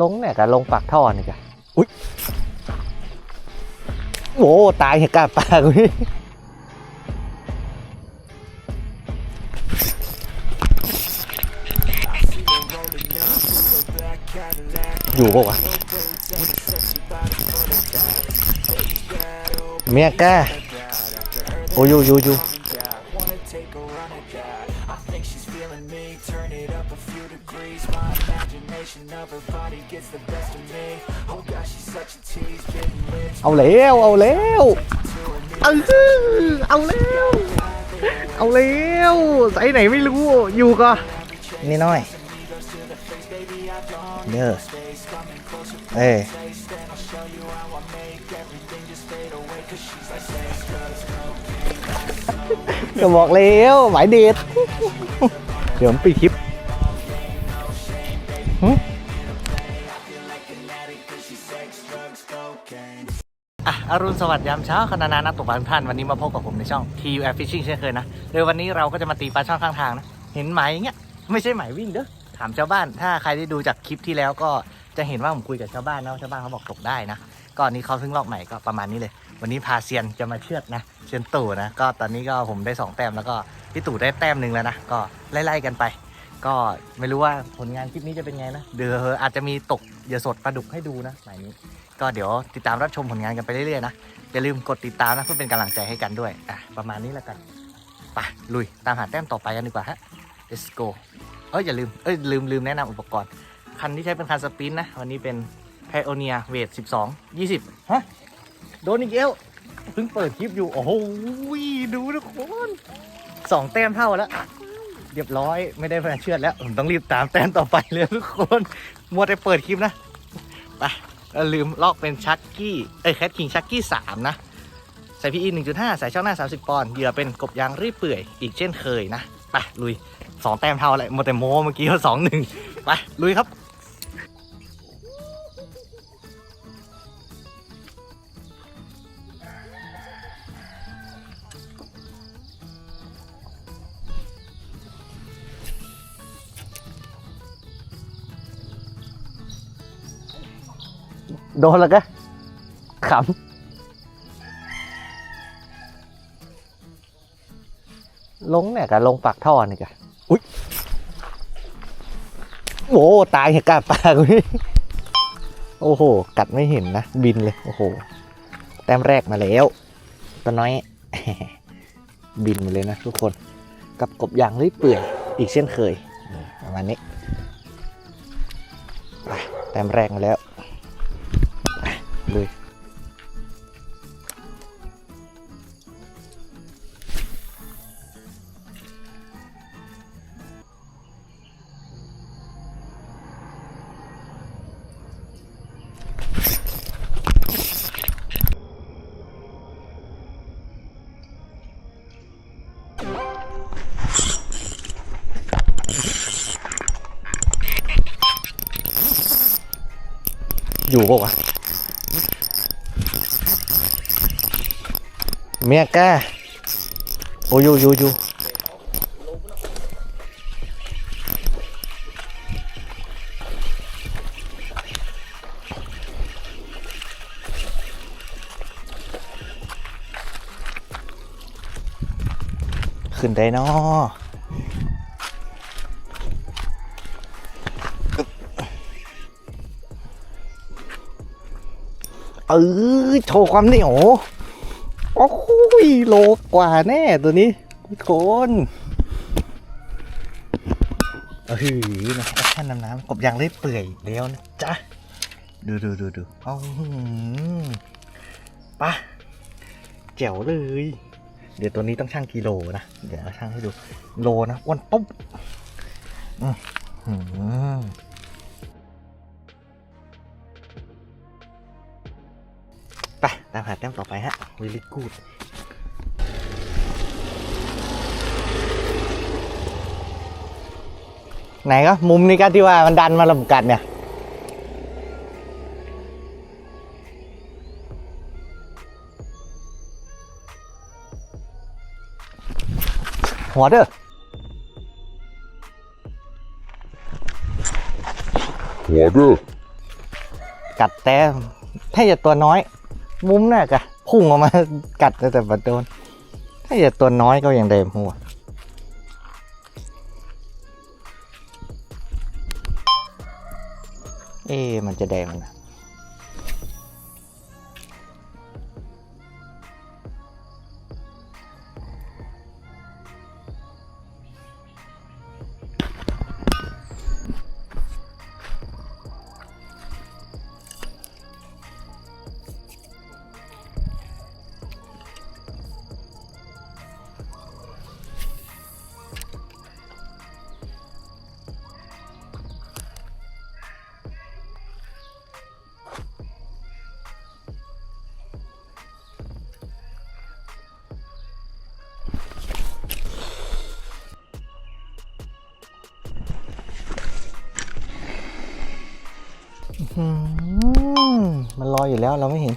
ลงเนี่ยกับลงปากท่อนี่กะอุ้ยโอ้ตายเหตุการณ์ปากอุ้ยอยู่ปะวะเมียแกโอ้ยอยู่อยู่ เอาแล้วเอาแล้วเอาเอาแล้วเอาแล้วใส่ไหนไม่รู้อยู่ก็นี่น้อยเด้อเอ้ยก็บอกแล้วหมายเด็ดเดี๋ยวผมปิดคลิป อรุณสวัสดิ์ยามเช้าคณะนานักตกปลาทุกท่านวันนี้มาพบกับผมในช่อง TU Air Fishing เช่นเคยนะโดยวันนี้เราก็จะมาตีปลาช่อนข้างทางนะ เห็นไหมเงี้ยไม่ใช่ไหมวิ่งเด้อถามชาวบ้าน ถ้าใครได้ดูจากคลิปที่แล้วก็จะเห็นว่าผมคุยกับชาวบ้านนะว่าชาวบ้านเขาบอกตกได้นะก็อันนี้เขาเพิ่งลอกใหม่ก็ประมาณนี้เลย วันนี้พาเซียนจะมาเชือดนะเซียนตู่นะก็ตอนนี้ก็ผมได้สองแต้มแล้วก็พี่ตู่ได้แต้มหนึ่งแล้วนะก็ไล่ๆกันไป ก็ไม่รู้ว่าผลงานคลิปนี้จะเป็นไงนะเดี๋ยวอาจจะมีตกเหยื่อสดปลาดุกให้ดูนะหมายนี้ ก็เดี๋ยวติดตามรับชมผลงานกันไปเรื่อยๆนะ อย่าลืมกดติดตามนะเพื่อเป็นกำลังใจให้กันด้วยอะประมาณนี้แล้วกันไปลุยตามหาแต้มต่อไปกันดีกว่าฮะ let's go เอ้ยอย่าลืมเอ้ยลืมลืมแนะนำอุปกรณ์ คันที่ใช้เป็นคันสปินนะ วันนี้เป็น Pioneer เวท12 20 ฮะ โดนอีกแล้วเพิ่งเปิดคลิปอยู่ โอ้โหดูทุกคนสองแต้มเท่าแล้ว เรียบร้อยไม่ได้แฟนเชือดแล้ว ผมต้องรีบตามแต้มต่อไปเลยทุกคน มัวแต่เปิดคลิปนะ ไป ลืมลอกเป็นชักกี้ เอ้ยแคทคิงชักกี้สามนะ ใส่พีอีหนึ่งจุดห้าใส่ช่องหน้า30ปอนด์เหยื่อเป็นกบยางรีบเปื่อยอีกเช่นเคยนะ ไปลุยสองแต้มเท่าอะไรโมดแต่โมเมื่อกี้ก็สองหนึ่งไปลุยครับ โดนแล้วก็ขำลงเนี่ยกับลงปากท่อนี่กะอุ้ยโอ้ตายเหตุการณ์ปากอุ้ยโอ้โห กัดไม่เห็นนะ บินเลย โอ้โห แต้มแรกมาแล้ว ตัวน้อย บินมาเลยนะทุกคน กับกบยางรีบเปื่อย อีกเช่นเคยนี่ประมาณนี้ไปแต้มแรกมาแล้ว ไปลุยอยู่ปะวะ เมียแกโอ้ยอยู่อยู่อยู่ขึ้นได้นาะเออโชว์ความเหนียว โอ้โหโลกว่าแน่ตัวนี้ทุกคนเออนะแค่น้ำน้ำกบยางเล่เปื่อยแล้วนะจ๊ะ ดูดูดูดูเอาหืมไปะแจ๋วเลย เดี๋ยวตัวนี้ต้องชั่งกิโลนะ เดี๋ยวชั่งให้ดู โลนะอ้วนตุ๊บอืม ไปตามหาแต้มต่อไปฮะ really good ไหนก็มุมนี้ก็ที่ว่ามันดันมาลำกัดเนี่ยหัวเด้อหัวเด้อกัดแต่ถ้าจะตัวน้อย มุมน่ะกะพุ่งออกมากัดแต่แต่บัดโดน ถ้าอย่าตัวน้อยก็ยังเดิมหัวเอ๊ะมันจะแดงมันนะ เราไม่เห็น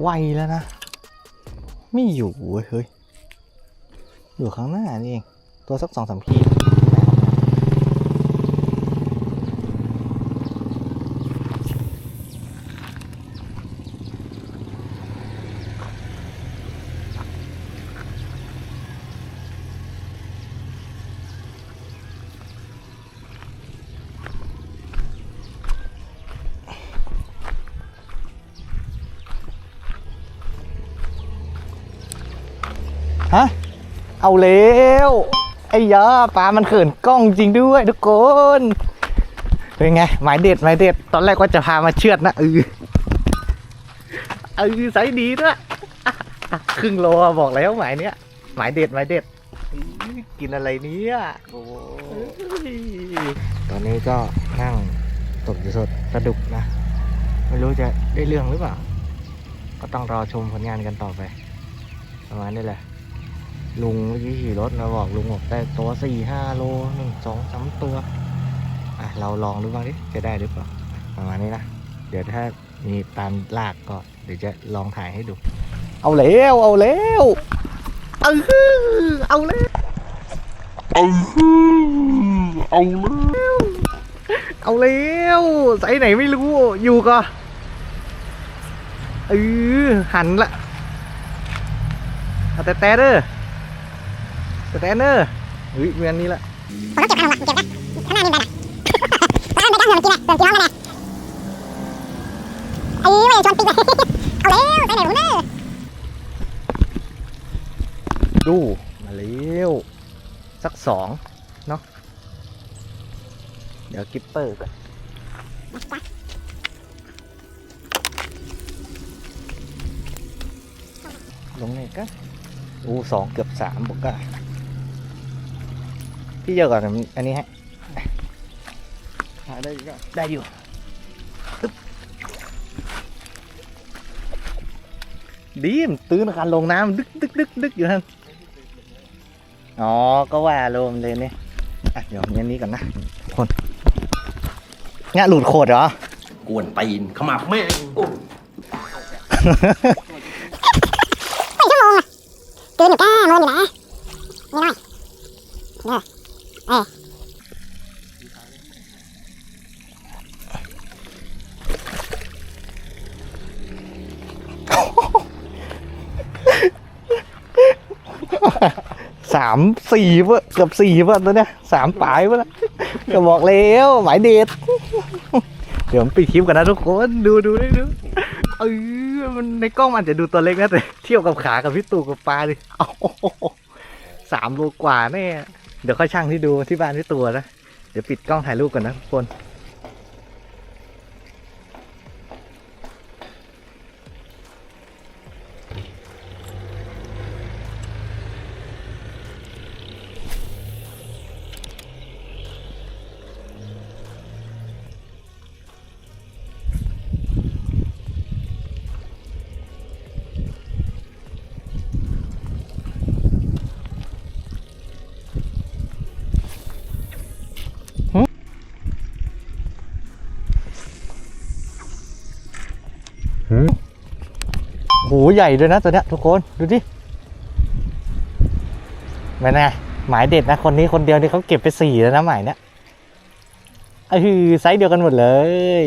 ไวแล้วนะ ไม่อยู่เว้ยเฮ้ย อยู่ข้างหน้านี่เอง ตัวสักสองสามขีด ฮะ เอาแล้วไอ้ยาปลามันเขินกล้องจริงด้วยทุกคนเป็นไง หมายเด็ดหมายเด็ด ตอนแรกว่าจะพามาเชือดนะเออเออไซส์ดีด้วยครึ่งโลบอกแล้วหมายเนี้ยหมายเด็ดหมายเด็ด กินอะไรเนี้ยโอ้ตอนนี้ก็นั่งตกอยู่สดปลาดุกนะ ไม่รู้จะได้เรื่องหรือเปล่า ก็ต้องรอชมผลงานกันต่อไป ประมาณนี้แหละ ลุงเมื่อกี้ขี่รถมาบอกลุงบอกได้ตัวสี่ห้าโลหนึ่งสองสามตัว อะ เราลองดูบ้างดิจะได้หรือเปล่าประมาณนี้นะ เดี๋ยวถ้ามีตามลากก็เดี๋ยวจะลองถ่ายให้ดู เอาแล้วเอาแล้วเอาฮือเอาแล้วเอาเอาแล้วเอาแล้วใส่ไหนไม่รู้อยู่ก็เออหันละเอาแต่แต่เด้อ แต่แต่เด้อเฮ้ยเวียนนี้ละผมต้องเก็บขนมอะเก็บนะข้างหน้ามีแบบแล้วมันไม่กล้าเหือมันกินอะเหือกินน้องเลยไอ้ไม่ชวนปิ๊กเลยเอาแล้วใส่ไหนหนูเนอะดูมาเร็วสักสองเนาะเดี๋ยวกิปเปอร์ก่อนลงไหนกันอู้สองเกือบสามบอกก็ พี่เยอะก่อนอันนี้ฮะหาได้อีกอะได้อยู่ตึ๊บดีมนตื้นคันลงน้ำดึกดึกดึกดึกอยู่นั่นอ๋อ ก็ว่าลมเลยเนี่ยอะเดี๋ยวเนี้ยนี้ก่อนนะคนงะหลุดโคตรเหรอกวนตีนขมับแม่งโอ้ไม่ชั่วโมงอะเกินอยู่ก้าโมนอยู่นะนี่หน่อยเด้อเออสามสี่เพื่อเกือบสี่เพื่อตัวเนี้ยสามปลายเพื่อก็บอกแล้วหมายเด็ดเดี๋ยวปิดคลิปกันนะทุกคนดูดูได้ดูเออมันในกล้องมันจะดูตัวเล็กนะแต่เทียบกับขากับพี่ตู่กับปลาดิเอาสามโลกว่าแน่ เดี๋ยวค่อยช่างที่ดูที่บ้านที่ตัวนะ เดี๋ยวปิดกล้องถ่ายรูปก่อนนะทุกคน โหใหญ่ด้วยนะตัวเนี้ยทุกคนดูดิไม่แน่หมายเด็ดนะคนนี้คนเดียวนี่เขาเก็บไปสี่แล้วนะหมายเนี้ยเออไซส์เดียวกันหมดเลย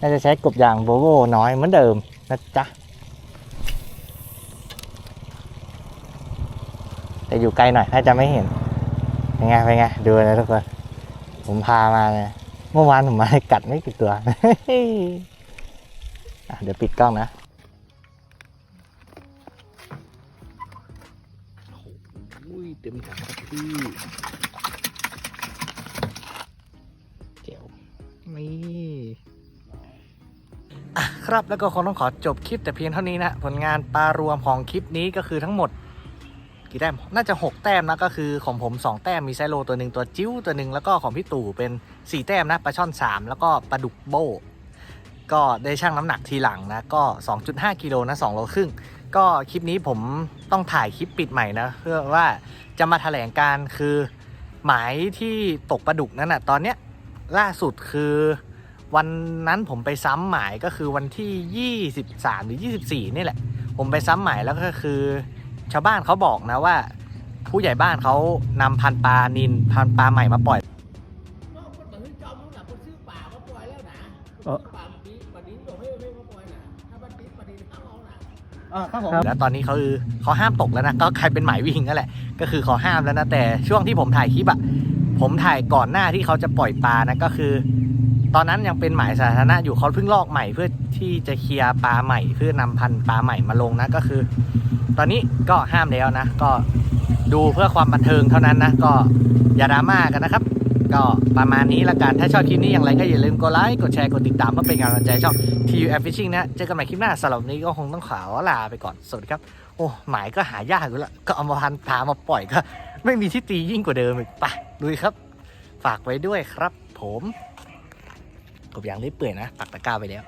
น่าจะใช้กบยางโบโวน้อยเหมือนเดิมนะจ๊ะแต่อยู่ไกลหน่อยน่าจะไม่เห็นเป็นไงเป็นไงดูนะทุกคนผมพามาเนี่ย เมื่อวานผมมากัดไม่กี่ตัว เดี๋ยวปิดกล้องนะอุ้ยเต็มถังครับพี่เจ๋วนี่ครับแล้วก็คงต้องขอจบคลิปแต่เพียงเท่านี้นะ ผลงานปลารวมของคลิปนี้ก็คือทั้งหมด กี่แต้มน่าจะ 6 แต้มนะก็คือของผม 2 แต้มมีไซโลตัวหนึ่งตัวจิ้วตัวหนึ่งแล้วก็ของพี่ตู่เป็น 4 แต้มนะปลาช่อน 3 แล้วก็ปลาดุกโบก็ได้ชั่งน้ำหนักทีหลังนะก็ 2.5 กิโลนะ2โลครึ่งก็คลิปนี้ผมต้องถ่ายคลิปปิดใหม่นะเพื่อว่าจะมาแถลงการคือหมายที่ตกปลาดุกนั้นนะตอนเนี้ยล่าสุดคือวันนั้นผมไปซ้ำหมายก็คือวันที่ 23 หรือ 24 นี่แหละ ผมไปซ้ำหมายแล้วก็คือ ชาวบ้านเขาบอกนะว่า ผู้ใหญ่บ้านเขานำพันธุ์ปลานินพันธุ์ปลาใหม่มาปล่อย nó con tự cho muốn là con sư bà có quay léo nè Ờ. bà đi bà đi rồi mới mới có quay nè ถ้า bà đi bà đi nó không nè แล้วตอนนี้เขาคือเขาห้ามตกแล้วนะก็กลายเป็นหมายวิ่งนั่นแหละ ก็คือเขาห้ามแล้วนะแต่ช่วงที่ผมถ่ายคลิปอะผมถ่ายก่อนหน้าที่เขาจะปล่อยปลานะก็คือ ตอนนั้นยังเป็นหมายสาธารณะอยู่เขาเพิ่งลอกใหม่เพื่อที่จะเคลียร์ปลาใหม่เพื่อนำพันธุ์ปลาใหม่มาลงนะก็คือ ตอนนี้ก็ห้ามแล้วนะ ก็ดูเพื่อความบันเทิงเท่านั้นนะ ก็อย่าดราม่ากันนะครับ ก็ประมาณนี้ละกัน ถ้าชอบคลิปนี้อย่างไรก็อย่าลืมกดไลค์กดแชร์กดติดตามเพื่อเป็นกำลังใจช่อง TU Air Fishing นะเจอกันใหม่คลิปหน้าสำหรับนี้ก็คงต้องขอลาไปก่อนสวัสดีครับโอ้หมายก็หายากอยู่ล้วก็เอามาพันพามาปล่อยก็ ไม่มีที่ตียิ่งกว่าเดิมอีกไปลุยครับ ฝากไว้ด้วยครับ ผมกบยางได้เปื่อยนะปักตะกร้าไปแล้ว